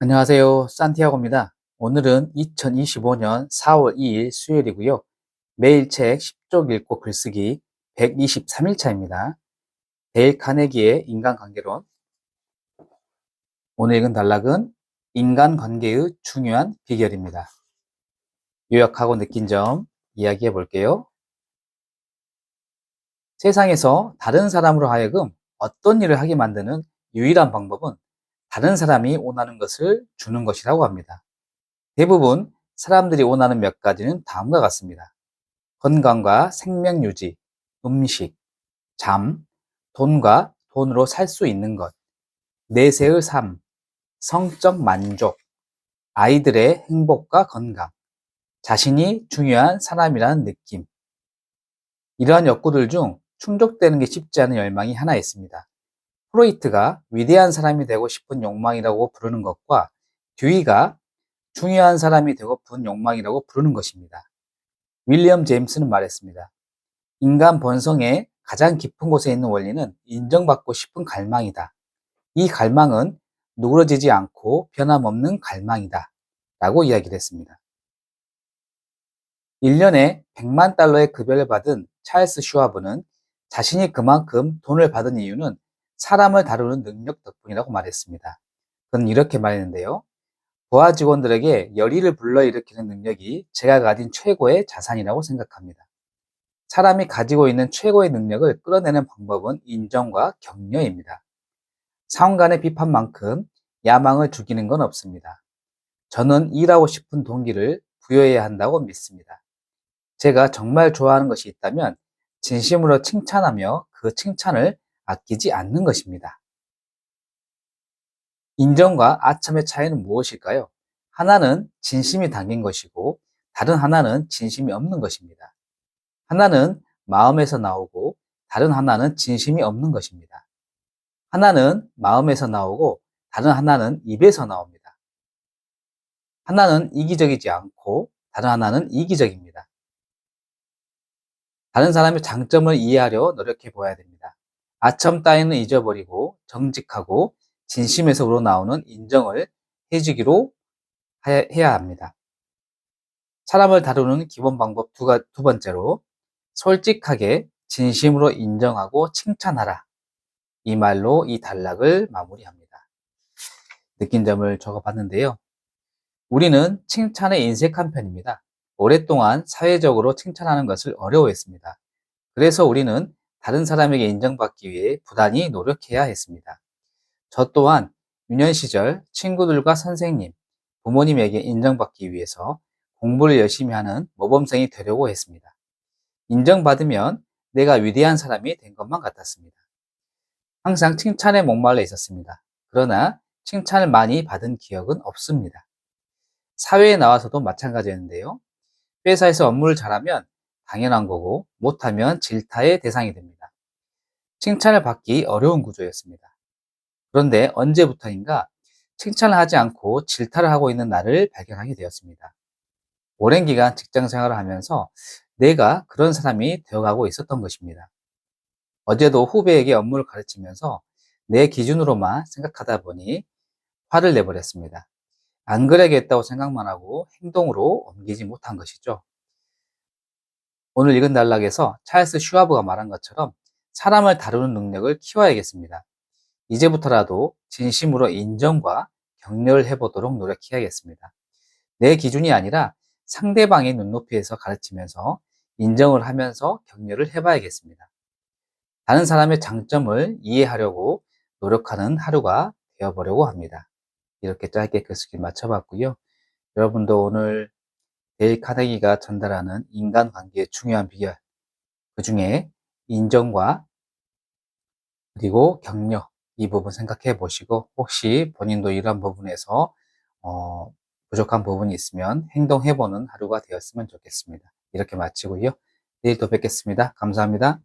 안녕하세요. 산티아고입니다. 오늘은 2025년 4월 2일 수요일이고요. 매일 책 10쪽 읽고 글쓰기 123일차입니다. 데일 카네기의 인간관계론 오늘 읽은 단락은 인간관계의 중요한 비결입니다. 요약하고 느낀 점 이야기해 볼게요. 세상에서 다른 사람으로 하여금 어떤 일을 하게 만드는 유일한 방법은 다른 사람이 원하는 것을 주는 것이라고 합니다. 대부분 사람들이 원하는 몇 가지는 다음과 같습니다. 건강과 생명 유지, 음식, 잠, 돈과 돈으로 살 수 있는 것, 내세의 삶, 성적 만족, 아이들의 행복과 건강, 자신이 중요한 사람이라는 느낌. 이러한 욕구들 중 충족되는 게 쉽지 않은 열망이 하나 있습니다. 프로이트가 위대한 사람이 되고 싶은 욕망이라고 부르는 것과 듀이가 중요한 사람이 되고픈 욕망이라고 부르는 것입니다. 윌리엄 제임스는 말했습니다. 인간 본성의 가장 깊은 곳에 있는 원리는 인정받고 싶은 갈망이다. 이 갈망은 누그러지지 않고 변함없는 갈망이다. 라고 이야기를 했습니다. 1년에 100만 달러의 급여를 받은 찰스 슈와브는 자신이 그만큼 돈을 받은 이유는 사람을 다루는 능력 덕분이라고 말했습니다. 그는 이렇게 말했는데요. 부하 직원들에게 열의를 불러일으키는 능력이 제가 가진 최고의 자산이라고 생각합니다. 사람이 가지고 있는 최고의 능력을 끌어내는 방법은 인정과 격려입니다. 상관의 비판만큼 야망을 죽이는 건 없습니다. 저는 일하고 싶은 동기를 부여해야 한다고 믿습니다. 제가 정말 좋아하는 것이 있다면 진심으로 칭찬하며 그 칭찬을 아끼지 않는 것입니다. 인정과 아첨의 차이는 무엇일까요? 하나는 진심이 담긴 것이고 다른 하나는 진심이 없는 것입니다. 하나는 마음에서 나오고 다른 하나는 진심이 없는 것입니다. 하나는 마음에서 나오고 다른 하나는 입에서 나옵니다. 하나는 이기적이지 않고 다른 하나는 이기적입니다. 다른 사람의 장점을 이해하려 노력해 보아야 됩니다. 아첨 따위는 잊어버리고 정직하고 진심에서 우러나오는 인정을 해주기로 해야 합니다. 사람을 다루는 기본 방법 두, 두 번째로 솔직하게 진심으로 인정하고 칭찬하라. 이 말로 이 단락을 마무리합니다. 느낀 점을 적어봤는데요. 우리는 칭찬에 인색한 편입니다. 오랫동안 사회적으로 칭찬하는 것을 어려워했습니다. 그래서 우리는 다른 사람에게 인정받기 위해 부단히 노력해야 했습니다. 저 또한 유년 시절 친구들과 선생님, 부모님에게 인정받기 위해서 공부를 열심히 하는 모범생이 되려고 했습니다. 인정받으면 내가 위대한 사람이 된 것만 같았습니다. 항상 칭찬에 목말라 있었습니다. 그러나 칭찬을 많이 받은 기억은 없습니다. 사회에 나와서도 마찬가지였는데요. 회사에서 업무를 잘하면 당연한 거고 못하면 질타의 대상이 됩니다. 칭찬을 받기 어려운 구조였습니다. 그런데 언제부터인가 칭찬을 하지 않고 질타를 하고 있는 나를 발견하게 되었습니다. 오랜 기간 직장 생활을 하면서 내가 그런 사람이 되어가고 있었던 것입니다. 어제도 후배에게 업무를 가르치면서 내 기준으로만 생각하다 보니 화를 내버렸습니다. 안 그래야겠다고 생각만 하고 행동으로 옮기지 못한 것이죠. 오늘 읽은 단락에서 찰스 슈와브가 말한 것처럼 사람을 다루는 능력을 키워야겠습니다. 이제부터라도 진심으로 인정과 격려를 해보도록 노력해야겠습니다. 내 기준이 아니라 상대방의 눈높이에서 가르치면서 인정을 하면서 격려를 해봐야겠습니다. 다른 사람의 장점을 이해하려고 노력하는 하루가 되어보려고 합니다. 이렇게 짧게 글쓰기 맞춰봤고요. 여러분도 오늘 데일 카네기가 전달하는 인간관계의 중요한 비결 그 중에 인정과 그리고 격려 이 부분 생각해 보시고 혹시 본인도 이런 부분에서 어, 부족한 부분이 있으면 행동해 보는 하루가 되었으면 좋겠습니다. 이렇게 마치고요. 내일 또 뵙겠습니다. 감사합니다.